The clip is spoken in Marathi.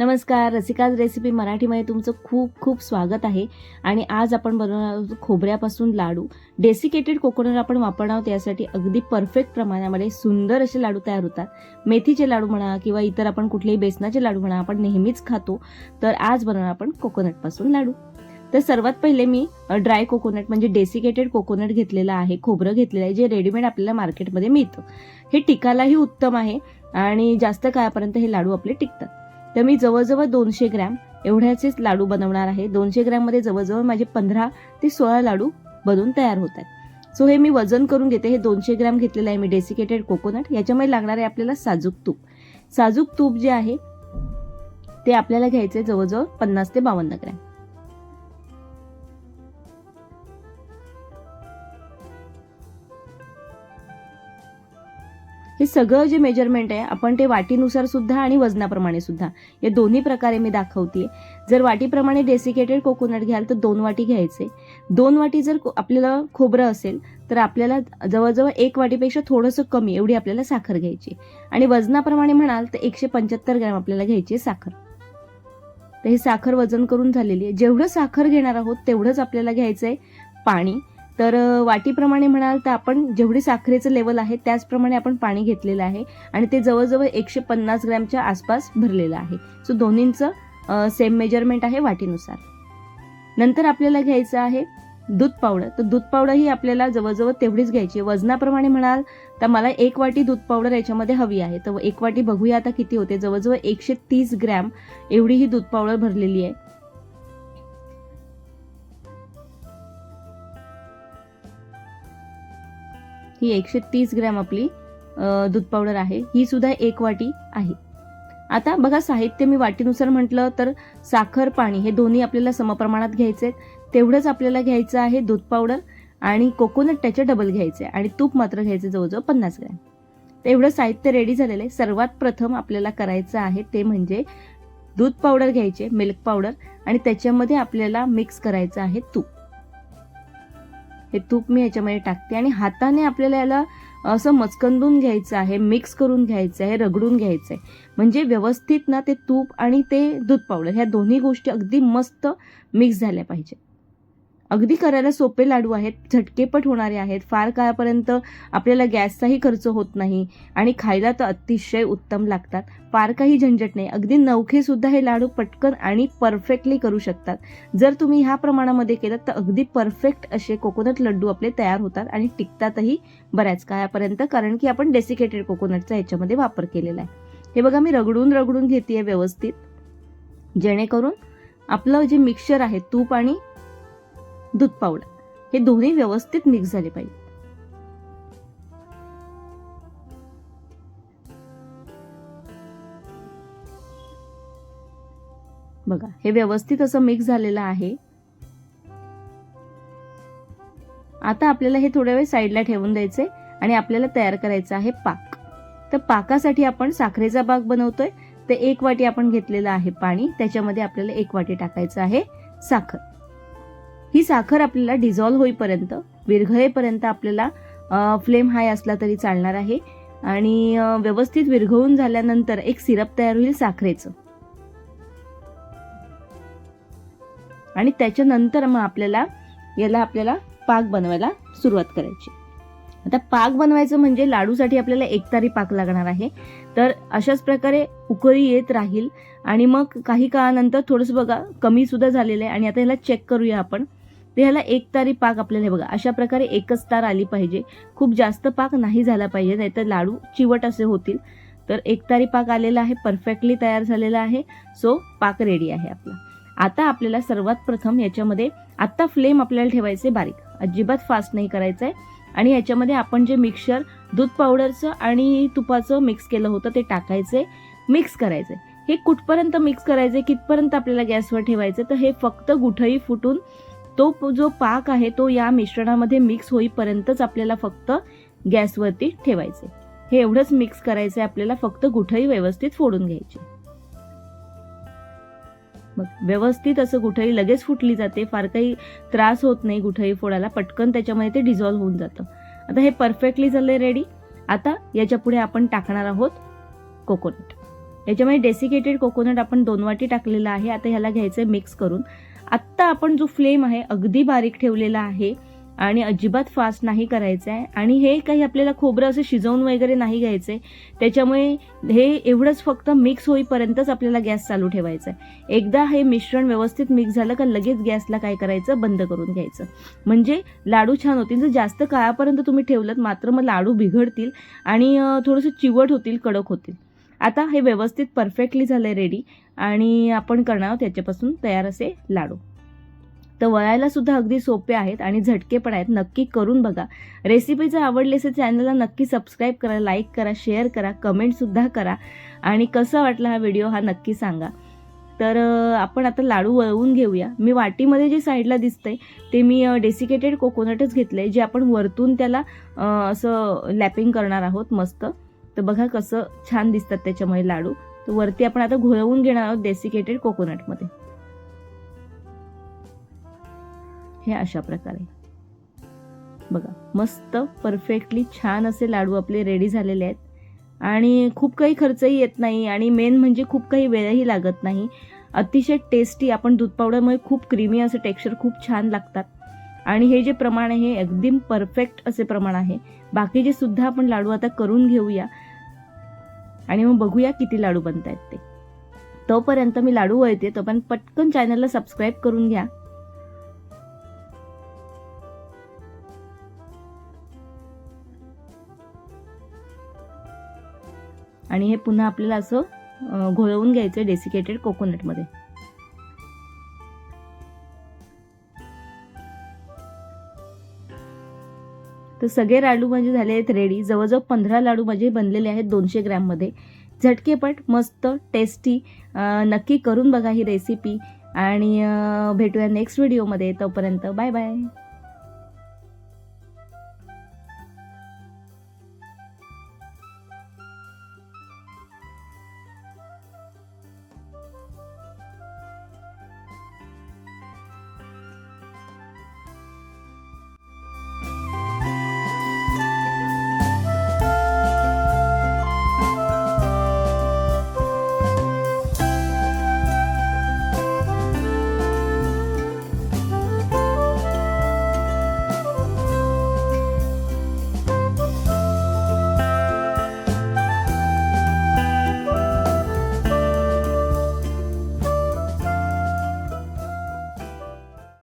नमस्कार रसिकाज रेसिपी मराठीमध्ये तुमचं खूप खूप स्वागत आहे. आणि आज आपण बनवणार आहोत खोबऱ्यापासून लाडू. डेसिकेटेड कोकोनट आपण वापरणार आहोत यासाठी अगदी परफेक्ट प्रमाणामध्ये सुंदर असे लाडू तयार होतात. मेथीचे लाडू म्हणा किंवा इतर आपण कुठलेही बेसनाचे लाडू म्हणा आपण नेहमीच खातो. तर आज बनवणार आपण कोकोनटपासून लाडू. तर सर्वात पहिले मी ड्राय कोकोनट म्हणजे डेसिकेटेड कोकोनट घेतलेलं आहे खोबरं घेतलेलं आहे जे रेडीमेड आपल्याला मार्केटमध्ये मिळतं. हे टिकालाही उत्तम आहे आणि जास्त काळापर्यंत हे लाडू आपले टिकतात. तर मी जवळजवळ दोनशे ग्रॅम एवढ्याचेच लाडू बनवणार आहे. दोनशे ग्रॅममध्ये जवळजवळ माझे पंधरा ते सोळा लाडू बनून तयार होत आहेत. सो हे मी वजन करून घेते. हे दोनशे ग्रॅम घेतलेलं आहे मी डेसिकेटेड कोकोनट. याच्यामध्ये लागणार आहे आपल्याला साजूक तूप. साजूक तूप जे आहे ते आपल्याला घ्यायचे जवळजवळ पन्नास ते बावन्न ग्रॅम. हे सगळं जे मेजरमेंट आहे आपण ते वाटीनुसार सुद्धा आणि वजनाप्रमाणे सुद्धा. या दोन्ही प्रकारे मी दाखवते जर वाटीप्रमाणे डेसिकेटेड कोकोनट घ्याल तर दोन वाटी घ्यायचे. दोन वाटी जर को- आपल्याला खोबरं असेल तर आपल्याला जवळजवळ एक वाटीपेक्षा थोडंसं कमी एवढी आपल्याला साखर घ्यायची आणि वजनाप्रमाणे म्हणाल तर एकशे पंच्याहत्तर ग्रॅम आपल्याला घ्यायची आहे साखर. तर ही साखर वजन करून झालेली आहे. जेवढं साखर घेणार आहोत तेवढंच आपल्याला घ्यायचं आहे पाणी. तर वाटीप्रमाणे म्हणाल तर आपण जेवढी साखरेचं लेवल आहे त्याचप्रमाणे आपण पाणी घेतलेलं आहे आणि ते जवळजवळ एकशे पन्नास ग्रॅमच्या आसपास भरलेलं आहे. सो दोन्हींचं सेम मेजरमेंट आहे वाटीनुसार. नंतर आपल्याला घ्यायचं आहे दूध पावडर. तर दूध पावडर ही आपल्याला जवळजवळ तेवढीच घ्यायची आहे. वजनाप्रमाणे म्हणाल तर मला एक वाटी दूध पावडर याच्यामध्ये हवी आहे. तर एक वाटी बघूया आता किती होते. जवळजवळ एकशे तीस ग्रॅम एवढी ही दूध पावडर भरलेली आहे. ही एकशे तीस ग्रॅम आपली दूध पावडर आहे. ही सुद्धा एक वाटी आहे. आता बघा साहित्य मी वाटीनुसार म्हटलं तर साखर पाणी हे दोन्ही आपल्याला समप्रमाणात घ्यायचे आहेत. तेवढंच आपल्याला घ्यायचं आहे दूध पावडर आणि कोकोनट त्याचे डबल घ्यायचे आणि तूप मात्र घ्यायचं जवळजवळ पन्नास ग्रॅम. तेवढं साहित्य रेडी झालेलं आहे. सर्वात प्रथम आपल्याला करायचं आहे ते म्हणजे दूध पावडर घ्यायचे मिल्क पावडर आणि त्याच्यामध्ये आपल्याला मिक्स करायचं आहे तूप. हे तूप मी याच्यामध्ये टाकते आणि हाताने आपल्याला याला असं मचकंदून घ्यायचं आहे मिक्स करून घ्यायचं आहे रगडून घ्यायचं आहे. म्हणजे व्यवस्थित ना ते तूप आणि ते दूध पावडर ह्या दोन्ही गोष्टी अगदी मस्त मिक्स झाल्या पाहिजे अगदी करायला सोपे लाडू आहेत झटकेपट होणारे आहेत. फार काळापर्यंत आपल्याला गॅसचाही खर्च होत नाही आणि खायला तर अतिशय उत्तम लागतात. फार काही झंझट नाही. अगदी नवखे सुद्धा हे लाडू पटकन आणि परफेक्टली करू शकतात. जर तुम्ही ह्या प्रमाणामध्ये केलं तर अगदी परफेक्ट असे कोकोनट लड्डू आपले तयार होतात आणि टिकतातही बऱ्याच काळापर्यंत कारण की आपण डेसिकेटेड कोकोनटचा याच्यामध्ये वापर केलेला आहे. हे बघा मी रगडून रगडून घेते व्यवस्थित. जेणेकरून आपलं जे मिक्सचर आहे तूप आणि दूध पावडर. हे दोन्ही व्यवस्थित मिक्स झाले पाहिजे. बघा हे व्यवस्थित असं मिक्स झालेलं आहे. आता आपल्याला हे थोड्या वेळ साईडला ठेवून द्यायचे आणि आपल्याला तयार करायचं आहे पाक. तर पाकासाठी आपण साखरेचा पाक बनवतोय. तर एक वाटी आपण घेतलेलं आहे पाणी. त्याच्यामध्ये आपल्याला एक वाटी टाकायचं आहे साखर. ही साखर आपल्याला डिझॉल्व्ह होईपर्यंत विरघळेपर्यंत आपल्याला फ्लेम हाय असला तरी चालणार आहे. आणि व्यवस्थित विरघळून झाल्यानंतर एक सिरप तयार होईल साखरेचं. आणि त्याच्यानंतर मग आपल्याला याला आपल्याला पाक बनवायला सुरुवात करायची. आता पाक बनवायचं म्हणजे लाडूसाठी आपल्याला एकतारी पाक लागणार आहे. तर अशाच प्रकारे उकळी येत राहील. आणि मग काही काळानंतर थोडंसं बघा कमी सुद्धा झालेलं आहे. आणि आता ह्याला चेक करूया आपण. तर ह्याला एक तारी पाक आपल्याला हे बघा अशा प्रकारे एकच तार आली पाहिजे. खूप जास्त पाक नाही झाला पाहिजे नाहीतर लाडू चिवट असे होतील. तर एक तारी पाक आलेला आहे परफेक्टली तयार झालेला आहे. सो पाक रेडी आहे आपला. आता आपल्याला सर्वात प्रथम याच्यामध्ये आत्ता फ्लेम आपल्याला ठेवायचे बारीक. अजिबात फास्ट नाही करायचं आहे आणि याच्यामध्ये आपण जे मिक्सर दूध पावडरचं आणि तुपाचं मिक्स केलं होतं ते टाकायचे मिक्स करायचे हे कुठपर्यंत मिक्स करायचे कितपर्यंत आपल्याला गॅसवर ठेवायचं तर हे फक्त गुठळी फुटून तो जो पाक आहे तो या मिश्रणामध्ये मिक्स होईपर्यंतच आपल्याला फक्त गॅसवरती ठेवायचे. हे एवढंच मिक्स करायचं आहे आपल्याला फक्त गुठळी व्यवस्थित फोडून घ्यायची. मग व्यवस्थित असं गुठळी लगेच फुटली जाते फार काही त्रास होत नाही गुठळी फोडायला पटकन त्याच्यामध्ये ते डिझॉल्व होऊन जातं. आता हे परफेक्टली झालंय रेडी आता याच्यापुढे आपण टाकणार आहोत कोकोनट याच्यामध्ये डेसिकेटेड कोकोनट आपण दोन वाटी टाकलेलं आहे आता ह्याला घ्यायचं मिक्स करून. आत्ता आपण जो फ्लेम आहे अगदी बारीक ठेवलेला आहे आणि अजिबात फास्ट नाही करायचं आहे आणि हे काही आपल्याला खोबरं असं शिजवून वगैरे नाही घ्यायचं आहे त्याच्यामुळे हे एवढंच फक्त मिक्स होईपर्यंतच आपल्याला गॅस चालू ठेवायचा आहे एकदा हे मिश्रण व्यवस्थित मिक्स झालं का लगेच गॅसला काय करायचं? बंद करून घ्यायचं. म्हणजे लाडू छान होतील. जर जास्त काळापर्यंत तुम्ही ठेवलं मात्र मग लाडू बिघडतील आणि थोडंसं चिवट होतील कडक होतील. आता हे व्यवस्थित परफेक्टली झालं आहे रेडी आणि आपण करणार आहोत त्याच्यापासून तयार असे लाडू. तर वळायला सुद्धा अगदी सोपे आहेत आणि झटके पण आहेत. नक्की करून बघा. रेसिपी जर आवडली असेल चॅनलला नक्की सबस्क्राईब करा लाईक करा शेअर करा कमेंटसुद्धा करा. आणि कसा वाटला हा व्हिडिओ हा नक्की सांगा. तर आपण आता लाडू वळवून घेऊया. मी वाटीमध्ये जे साईडला दिसतंय ते मी डेसिकेटेड कोकोनटच घेतलंय जे आपण वरतून त्याला असं लॅपिंग करणार आहोत मस्त. तर बघा कसं छान दिसतात त्याच्यामुळे लाडू. तर वरती आपण आता घोळवून घेणार आहोत डेसिकेटेड कोकोनटमध्ये हे अशा प्रकारे. बघा मस्त परफेक्टली छान असे लाडू आपले रेडी झालेले आहेत. आणि खूप काही खर्चही येत नाही आणि मेन म्हणजे खूप काही वेळही लागत नाही. अतिशय टेस्टी आपण दूध पावडरमुळे खूप क्रीमी असं टेक्स्चर खूप छान लागतात. आणि हे जे प्रमाण आहे हे एकदम परफेक्ट असे प्रमाण आहे. बाकीचे सुद्धा आपण लाडू आता करून घेऊया. आणि मग बघूया किती लाडू बनत आहेत ते. तोपर्यंत मी लाडू वळते तोपर्यंत पटकन चॅनलला सबस्क्राईब करून घ्या. आणि हे पुन्हा आपल्याला असं घोळवून घ्यायचं डेसिकेटेड कोकोनटमध्ये तर सगळे लाडू म्हणजे झाले आहेत रेडी जवळजवळ पंधरा लाडू माझे बनलेले आहेत दोनशे ग्रॅममध्ये झटकेपट मस्त टेस्टी नक्की करून बघा ही रेसिपी आणि भेटूया नेक्स्ट व्हिडिओमध्ये तोपर्यंत बाय बाय